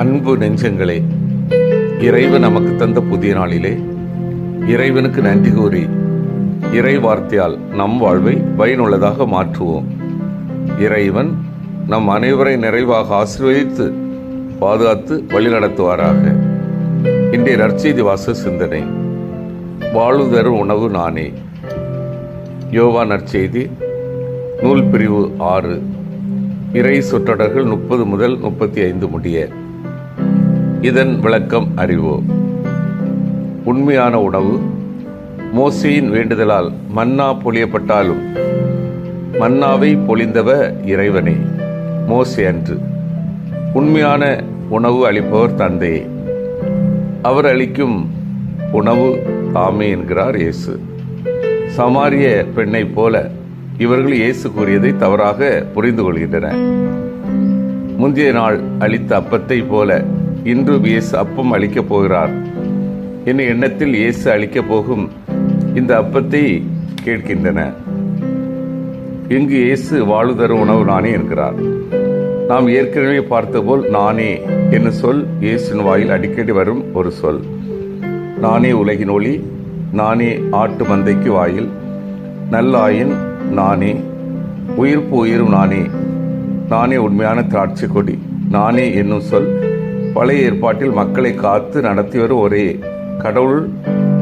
அன்பு நெஞ்சங்களே இறைவன் நமக்கு தந்த புதிய நாளிலே இறைவனுக்கு நன்றி கூறி இறை வார்த்தையால் நம் வாழ்வை பயனுள்ளதாக மாற்றுவோம். இறைவன் நம் அனைவரை நிறைவாக ஆசீர்வதித்து பாதுகாத்து வழிநடத்துவாராக. இன்றைய நற்செய்தி வாச சிந்தனை வாழுதரும் உணவு நானே யோவா நற்செய்தி நூல் பிரிவு ஆறு இறை சொற்றொடர்கள் முப்பது முதல் முப்பத்தி ஐந்து முடிய. இதன் விளக்கம் அறிவோம் உண்மையான உணவு மோசையின் வேண்டுதலால் மன்னா பொழியப்பட்டாலும் மன்னாவை பொழிந்தவ இறைவனே மோசே அன்று. உண்மையான உணவு அளிப்பவர் தந்தையே. அவர் அளிக்கும் உணவு தாமே என்கிறார் இயேசு. சமாரிய பெண்ணைப் போல இவர்கள் இயேசு கூறியதை தவறாக புரிந்து கொள்கின்றனர். முந்தைய நாள் அளித்த அப்பத்தை போல இன்று இயேசு அப்பம் அளிக்கப் போகிறார். என் எண்ணத்தில் இயேசு அளிக்கப் போகும் இந்த அப்பத்தை கேட்கின்றன. இங்கு இயேசு வாழுதரும் உணவு நானே என்கிறார். நாம் ஏற்கனவே பார்த்தபோல் நானே என்னும் சொல் இயேசுவின் வாயில் அடிக்கடி வரும் ஒரு சொல். நானே உலகின் ஒளி நானே ஆட்டு மந்தைக்கு வாயில் நல்லாயின் நானே உயிர்ப்பு உயிரும் நானே நானே உண்மையான திராட்சை கொடி நானே என்னும் சொல் பழைய ஏற்பாட்டில் மக்களை காத்து நடத்தி வரும் ஒரே கடவுள்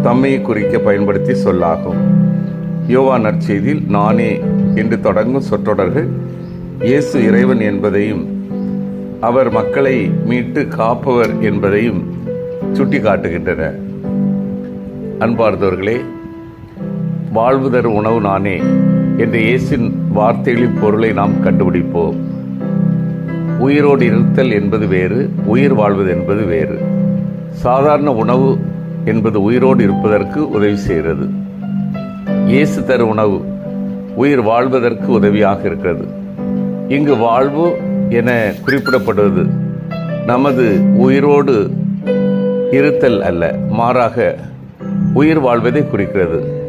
தம்மை குறிக்க பயன்படுத்தி சொல்லாகும். யோவா நற்செய்தியில் நானே என்று தொடங்கும் சொற்றொடர்கள் இயேசு இறைவன் என்பதையும் அவர் மக்களை மீட்டு காப்பவர் என்பதையும் சுட்டிக்காட்டுகின்றன. அன்பார்ந்தவர்களே வாழ்வு தரும் உணவு நானே என்ற இயேசின் வார்த்தைகளின் பொருளை நாம் கண்டுபிடிப்போம். உயிரோடு இருத்தல் என்பது வேறு உயிர் வாழ்வது என்பது வேறு. சாதாரண உணவு என்பது உயிரோடு இருப்பதற்கு உதவி செய்கிறது. இயேசு தரு உணவு உயிர் வாழ்வதற்கு உதவியாக இருக்கிறது. இங்கு வாழ்வு என குறிப்பிடப்படுவது நமது உயிரோடு இருத்தல் அல்ல மாறாக உயிர் வாழ்வதை குறிக்கிறது.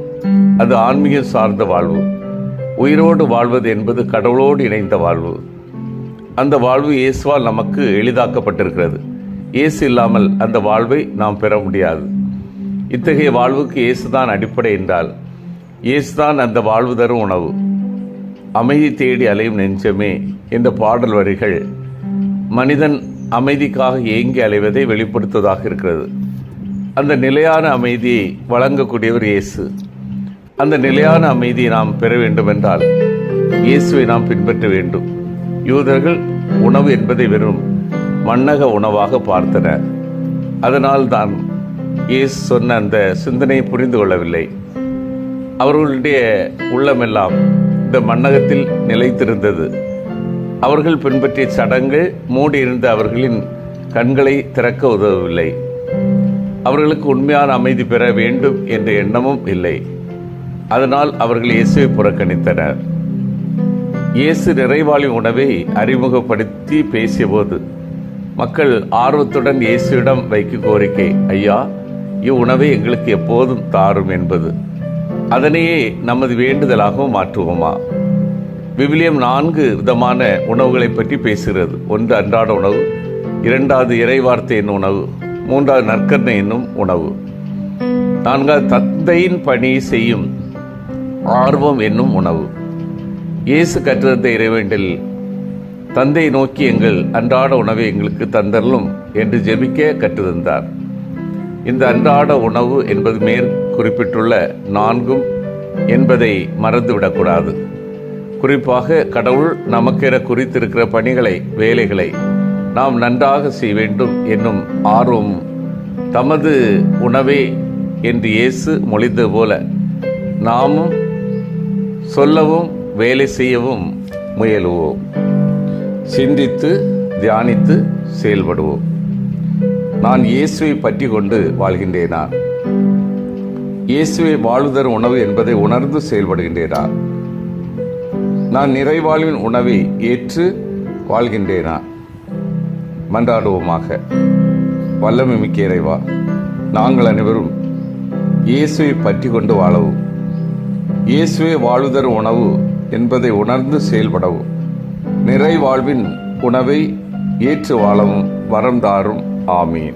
அது ஆன்மீகம் சார்ந்த வாழ்வு. உயிரோடு வாழ்வது என்பது கடவுளோடு இணைந்த வாழ்வு. அந்த வாழ்வு இயேசுவால் நமக்கு எளிதாக்கப்பட்டிருக்கிறது. இயேசு இல்லாமல் அந்த வாழ்வை நாம் பெற முடியாது. இத்தகைய வாழ்வுக்கு இயேசுதான் அடிப்படை என்றால் இயேசுதான் அந்த வாழ்வு தரும் உணவு. அமைதி தேடி அலையும் நெஞ்சமே என்ற பாடல் வரிகள் மனிதன் அமைதிக்காக ஏங்கி அலைவதை வெளிப்படுத்துவதாக இருக்கிறது. அந்த நிலையான அமைதியை வழங்கக்கூடியவர் இயேசு. அந்த நிலையான அமைதியை நாம் பெற வேண்டுமென்றால் இயேசுவை நாம் பின்பற்ற வேண்டும். யூதர்கள் உணவு என்பதை வெறும் மன்னக உணவாக பார்த்தனர். அதனால் தான் இயேசு சொன்ன அந்த சிந்தனையை புரிந்து கொள்ளவில்லை. அவர்களுடைய உள்ளமெல்லாம் இந்த மன்னகத்தில் நிலைத்திருந்தது. அவர்கள் பின்பற்றிய சடங்கு மூடியிருந்த அவர்களின் கண்களை திறக்க உதவவில்லை. அவர்களுக்கு உண்மையான அமைதி பெற வேண்டும் என்ற எண்ணமும் இல்லை. அதனால் அவர்கள் இயேசுவை புறக்கணித்தனர். இயேசு நிறைவாளி உணவை அறிமுகப்படுத்தி பேசியபோது மக்கள் ஆர்வத்துடன் இயேசுவிடம் வைக்க கோரிக்கை ஐயா இவ்வுணவை எங்களுக்கு எப்போதும் தாரும் என்பது. அதனையே நமது வேண்டுதலாகவும் மாற்றுவோமா? விவிலியம் நான்கு விதமான உணவுகளை பற்றி பேசுகிறது. ஒன்று அன்றாட உணவு இரண்டாவது இறைவார்த்தை என்னும் உணவு மூன்றாவது நற்கர்ணை என்னும் உணவு. நான்காவது தந்தையின் பணி செய்யும் ஆர்வம் என்னும் உணவு. இயேசு கற்றிருந்த இறைவேண்டில் தந்தை நோக்கி எங்கள் அன்றாட உணவை எங்களுக்கு தந்தரலும் என்று ஜெபிக்க கற்றிருந்தார். இந்த அன்றாட உணவு என்பது மேல் குறிப்பிட்டுள்ள நான்கும் என்பதை மறந்துவிடக்கூடாது. குறிப்பாக கடவுள் நமக்கென குறித்திருக்கிற பணிகளை வேலைகளை நாம் நன்றாக செய்ய வேண்டும் என்னும் ஆர்வம் தமது உணவே என்று இயேசு மொழிந்தது போல நாமும் சொல்லவும் வேலை செய்யவும் முயலுவோம். சிந்தித்து தியானித்து செயல்படுவோம். நான் இயேசுவை பற்றி கொண்டு வாழ்கின்றேனா? இயேசுவை வாழுதர் உணவு என்பதை உணர்ந்து செயல்படுகின்றேனா? நான் நிறைவாழ்வின் உணவை ஏற்று வாழ்கின்றேனா? மன்றாடுவோமாக. வல்லமை மிக்க இறைவா நாங்கள் அனைவரும் இயேசுவை பற்றி கொண்டு வாழவும். இயேசுவே வாழுதர் உணவு என்பதை உணர்ந்து செயல்படவும் நிறைவாழ்வின் உணவை ஏற்று வாழவும் வரம் தாரும். ஆமீன்.